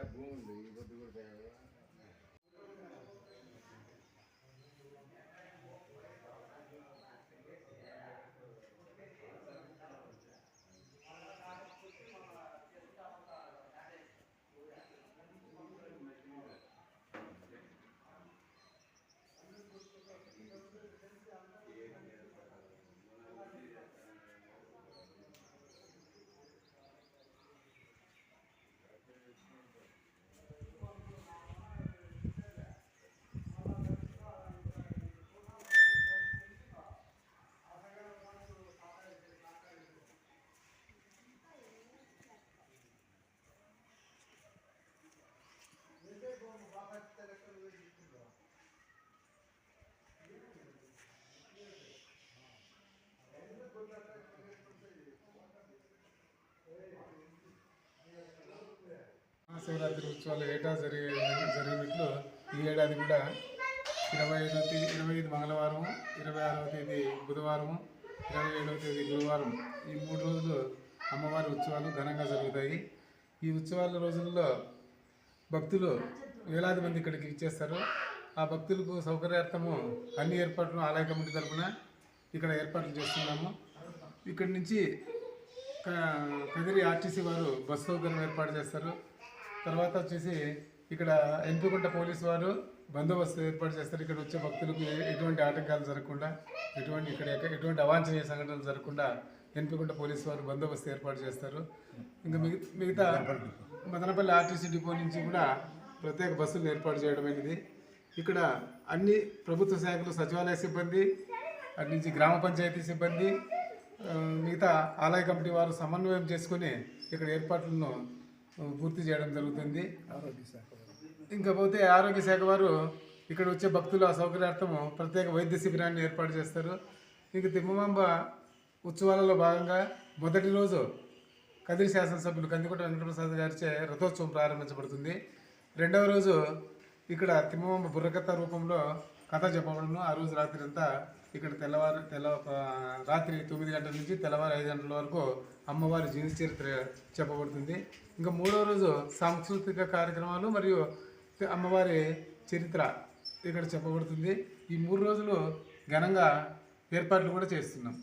vagabundo e vou perguntar. Mahashivratri ఉత్సవాలు ఏటా జరిగే జరిగినట్లు ఈ ఏడాది కూడా ఇరవై ఐదవ తేదీ ఇరవై ఐదు మంగళవారం ఇరవై ఆరవ తేదీ బుధవారం ఇరవై ఏడవ తేదీ గురువారం ఈ మూడు రోజులు అమ్మవారి ఉత్సవాలు ఘనంగా జరుగుతాయి. ఈ ఉత్సవాల రోజుల్లో భక్తులు వేలాది మంది ఇక్కడికి ఇచ్చేస్తారు ఆ భక్తులకు సౌకర్యార్థము అన్ని ఏర్పాట్లు ఆలయ కమిటీ తరఫున ఇక్కడ ఏర్పాట్లు చేస్తున్నాము. ఇక్కడి నుంచి కదిరి ఆర్టీసీ వారు బస్ సౌకర్యం ఏర్పాటు చేస్తారు. తర్వాత వచ్చేసి ఇక్కడ ఎంపికొండ పోలీసు వారు బందోబస్తు ఏర్పాటు చేస్తారు. ఇక్కడ వచ్చే భక్తులకు ఎటువంటి ఆటంకాలు జరగకుండా ఎటువంటి ఇక్కడ ఎటువంటి అవాంఛనీయ సంఘటనలు జరగకుండా ఎంపికొండ పోలీసు వారు బందోబస్తు ఏర్పాటు చేస్తారు. ఇంకా మిగతా మదనపల్లి ఆర్టీసీ డిపో నుంచి కూడా ప్రత్యేక బస్సులు ఏర్పాటు చేయడమైనది అనేది ఇక్కడ అన్ని ప్రభుత్వ శాఖలు సచివాలయ సిబ్బంది అటు నుంచి గ్రామ పంచాయతీ సిబ్బంది మిగతా ఆలయ కమిటీ వారు సమన్వయం చేసుకుని ఇక్కడ ఏర్పాట్లను పూర్తి చేయడం జరుగుతుంది. ఇంకా పోతే ఆరోగ్య శాఖ వారు ఇక్కడ వచ్చే భక్తుల సౌకర్యార్థము ప్రత్యేక వైద్య శిబిరాన్ని ఏర్పాటు చేస్తారు. ఇక తిమ్మమాంబ ఉత్సవాలలో భాగంగా మొదటి రోజు కదిరి శాసనసభ్యులు కందికోట వెంకటప్రసాద్ గారిచే రథోత్సవం ప్రారంభించబడుతుంది. రెండవ రోజు ఇక్కడ తిమ్మమాంబ బుర్రకథ రూపంలో కథ చెప్పబడును. ఆ రోజు రాత్రి అంతా ఇక్కడ తెల్లవారు తెల్ల రాత్రి తొమ్మిది గంటల నుంచి తెల్లవారు ఐదు గంటల వరకు అమ్మవారి జీవిత చరిత్ర చెప్పబడుతుంది. ఇంకా మూడో రోజు సాంస్కృతిక కార్యక్రమాలు మరియు అమ్మవారి చరిత్ర ఇక్కడ చెప్పబడుతుంది. ఈ మూడు రోజులు ఘనంగా ఏర్పాట్లు కూడా చేస్తున్నాం.